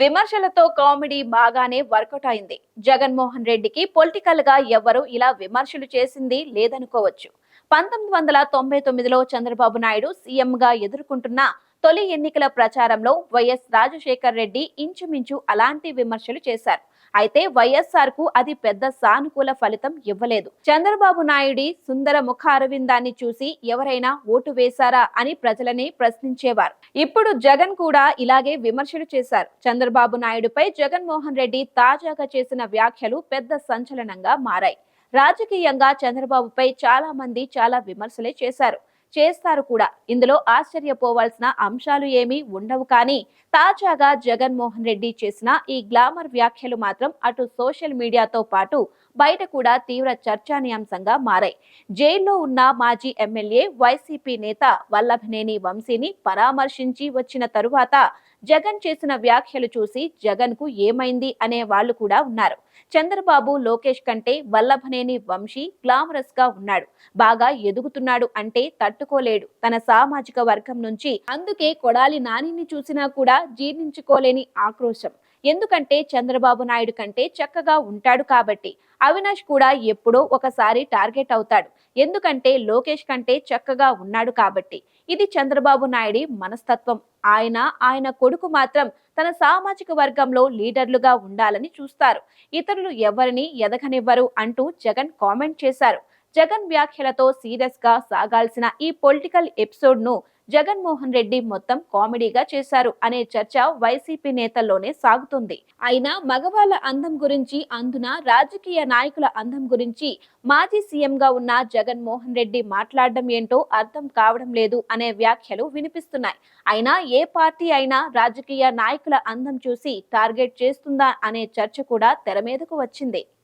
విమర్శలతో comedy బాగానే work out అయింది. జగన్మోహన్ రెడ్డికి పొలిటికల్గా ఎవరు ఇలా విమర్శలు చేసింది లేదనుకోవచ్చు. పంతొమ్మిది వందల తొంభై తొమ్మిదిలో చంద్రబాబు నాయుడు సీఎం గా ఎదుర్కొంటున్న తొలి ఎన్నికల ప్రచారంలో వైఎస్ రాజశేఖర్ రెడ్డి ఇంచుమించు అలాంటి విమర్శలు చేశారు. అయితే వైఎస్ఆర్కు అది పెద్ద సానుకూల ఫలితం ఇవ్వలేదు. చంద్రబాబు నాయుడి సుందర ముఖ అరవిందాన్ని చూసి ఎవరైనా ఓటు వేశారా అని ప్రజలని ప్రశ్నించేవారు. ఇప్పుడు జగన్ కూడా ఇలాగే విమర్శలు చేశారు. చంద్రబాబు నాయుడుపై జగన్మోహన్ రెడ్డి తాజాగా చేసిన వ్యాఖ్యలు పెద్ద సంచలనంగా మారాయి. రాజకీయంగా చంద్రబాబుపై చాలా మంది చాలా విమర్శలే చేశారు. చేస్తారు కూడా. ఇందులో ఆశ్చర్యపోవాల్సిన అంశాలు ఏమీ ఉండవు కానీ తాజాగా జగన్మోహన్ రెడ్డి చేసిన ఈ గ్లామర్ వ్యాఖ్యలు మాత్రం అటు సోషల్ మీడియాతో పాటు బయట కూడా తీవ్ర చర్చానీయాంశంగా మారాయి. జైల్లో ఉన్న మాజీ ఎమ్మెల్యే వైసీపీ నేత వల్లభనేని వంశీని పరామర్శించి వచ్చిన తరువాత జగన్ చేసిన వ్యాఖ్యలు చూసి జగన్కు ఏమైంది అనే వాళ్ళు కూడా ఉన్నారు. చంద్రబాబు లోకేష్ కంటే వల్లభనేని వంశీ గ్లామరస్గా ఉన్నాడు. బాగా ఎదుగుతున్నాడు అంటే తట్టుకోలేడు. తన సామాజిక వర్గం నుంచి అందుకే కొడాలి నానిని చూసినా కూడా జీర్ణించుకోలేని ఆక్రోశం. ఎందుకంటే చంద్రబాబు నాయుడు కంటే చక్కగా ఉంటాడు కాబట్టి అవినాష్ కూడా ఎప్పుడో ఒకసారి టార్గెట్ అవుతాడు. ఎందుకంటే లోకేష్ కంటే చక్కగా ఉన్నాడు కాబట్టి ఇది చంద్రబాబు నాయుడి మనస్తత్వం. ఆయన ఆయన కొడుకు మాత్రం తన సామాజిక వర్గంలో లీడర్లుగా ఉండాలని చూస్తారు. ఇతరులు ఎవరిని ఎదగనివ్వరు అంటూ జగన్ కామెంట్ చేశారు. జగన్ వ్యాఖ్యలతో సీరియస్గా సాగాల్సిన ఈ పొలిటికల్ ఎపిసోడ్ను జగన్మోహన్ రెడ్డి మొత్తం కామెడీగా చేశారు అనే చర్చ వైసీపీ నేతల్లోనే సాగుతుంది. అయినా మగవాళ్ళ అందం గురించి అందున రాజకీయ నాయకుల అందం గురించి మాజీ సీఎంగా ఉన్న జగన్మోహన్ రెడ్డి మాట్లాడడం ఏంటో అర్థం కావడం లేదు అనే వ్యాఖ్యలు వినిపిస్తున్నాయి. అయినా ఏ పార్టీ అయినా రాజకీయ నాయకుల అందం చూసి టార్గెట్ చేస్తుందా అనే చర్చ కూడా తెర మీదకు వచ్చింది.